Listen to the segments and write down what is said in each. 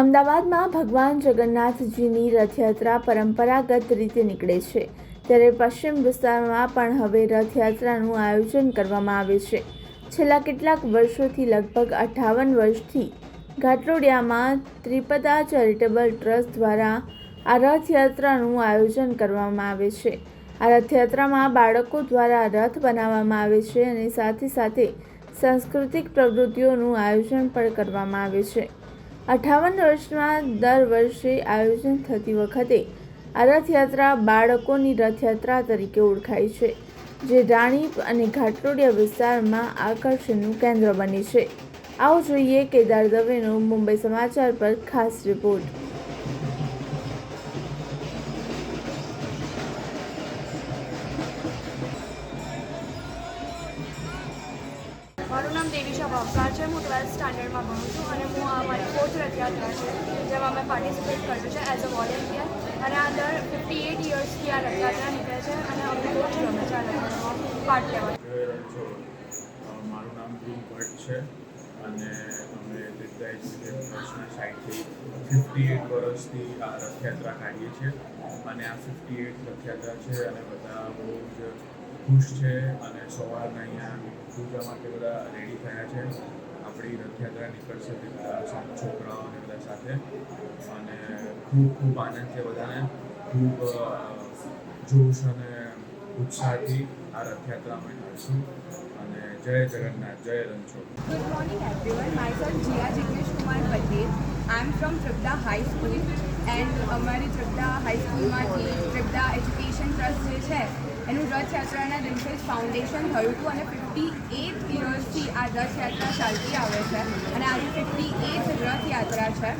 અમદાવાદમાં ભગવાન જગન્નાથજીની રથયાત્રા પરંપરાગત રીતે નીકળે છે. ત્યારે પશ્ચિમ વિસ્તારમાં પણ હવે રથયાત્રાનું આયોજન કરવામાં આવે છે. છેલ્લા કેટલાક વર્ષોથી લગભગ અઠ્ઠાવન વર્ષથી ઘાટલોડિયામાં ત્રિપદા ચેરિટેબલ ટ્રસ્ટ દ્વારા આ રથયાત્રાનું આયોજન કરવામાં આવે છે. આ રથયાત્રામાં બાળકો દ્વારા રથ બનાવવામાં આવે છે અને સાથે સાથે સાંસ્કૃતિક પ્રવૃત્તિઓનું આયોજન પણ કરવામાં આવે છે. અઠાવન વર્ષમાં દર વર્ષે આયોજન થતી વખતે આ રથયાત્રા બાળકોની રથયાત્રા તરીકે ઓળખાય છે, જે રાણીપ અને ઘાટલોડિયા વિસ્તારમાં આકર્ષણનું કેન્દ્ર બની છે. આવો જોઈએ કેદાર દવેનો મુંબઈ સમાચાર પર ખાસ રિપોર્ટ. મારું નામ દેવીશા ભાવસાર છે હું ટ્વેલ્થ સ્ટાન્ડર્ડમાં ભણું છું અને હું આ મારી ફોર્થ રથયાત્રા છે જેમાં મેં પાર્ટિસિપેટ કર્યું છે એઝ અ વોલેન્ટિયર અને આ દર ફિફ્ટી એટ યર્સથી આ રથયાત્રા નીકળે છે અને અમને બહુ જ ગમે છે આ રથયાત્રામાં પાર્ટ અ, મારું નામ ધ્રુવ ભટ્ટ છે અને અમે એજ્યુકેશન ટ્રસ્ટના સાઇડથી ફિફ્ટી એટ વર્ષથી આ રથયાત્રા કાઢીએ છીએ. અને આ ફિફ્ટી એટ રથયાત્રા છે અને બધા બહુ ખુશ છે અને સવારના અહીંયા પૂજા માટે બધા રેડી થયા છે. આપણી રથયાત્રા નીકળશે તે બધા છોકરાઓ અને બધા સાથે. અને ખૂબ ખૂબ આનંદ છે બધાને. ખૂબ જોશ અને ઉત્સાહથી આ રથયાત્રા અમે કાઢશું અને જય જગન્નાથ, જય Ranchhod. Everyone my everyone. Jiya Jia Kumar Patel I am from Tripda high school and અમારી ત્રિપડા હાઈ સ્કૂલમાંથી ટ્રિપડા એજ્યુકેશન ટ્રસ્ટ જે છે એનું રથયાત્રાના દિવસે જ ફાઉન્ડેશન થયું હતું અને ફિફ્ટી એટ યર્સથી આ રથયાત્રા ચાલતી આવે છે. અને આજે ફિફ્ટી એટ રથયાત્રા છે.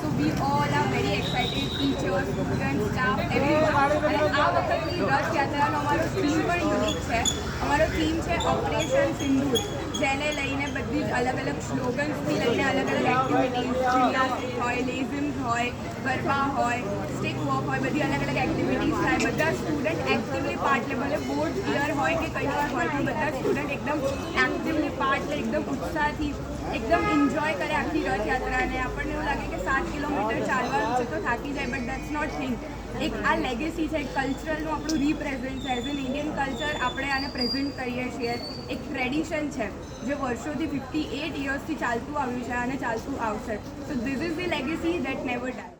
So we all are very excited teachers student staff everyone અને આ વખતની રથયાત્રાનો અમારો થીમ પણ યુનિક છે. અમારો થીમ છે ઓપરેશન સિંદૂર જેને લઈને બધી જ અલગ અલગ સ્લોગન્સથી લઈને અલગ અલગ એક્ટિવિટીઝ જિમ્નાસ્ટિક હોય લેઝિમ્સ હોય ગરબા હોય સ્ટિક વોક હોય બધી અલગ અલગ એક્ટિવિટીઝ થાય બધા સ્ટુડન્ટ એક્ટિવલી પાર્ટ લે ભલે બોર્ડ ક્લિયર હોય કે કંઈ પણ હોય પણ બધા સ્ટુડન્ટ એકદમ એક્ટિવલી પાર્ટ લે એકદમ ઉત્સાહથી એકદમ એન્જોય કરે આખી રથયાત્રાને. આપણને એવું લાગે કે સાત કિલોમીટર ચાલવાનું છે તો થાકી જાય બટ દેટ્સ નોટ થિંગ એક આ લેગેસી છે, એક કલ્ચરલનું આપણું રિપ્રેઝેન્ટ છે. એઝ એન ઇન્ડિયન કલ્ચર આપણે આને પ્રેઝન્ટ કરીએ છીએ. એક ટ્રેડિશન છે જે વર્ષોથી ફિફ્ટી એટ યર્સથી ચાલતું આવ્યું છે અને ચાલતું આવશે. So this is the legacy that never die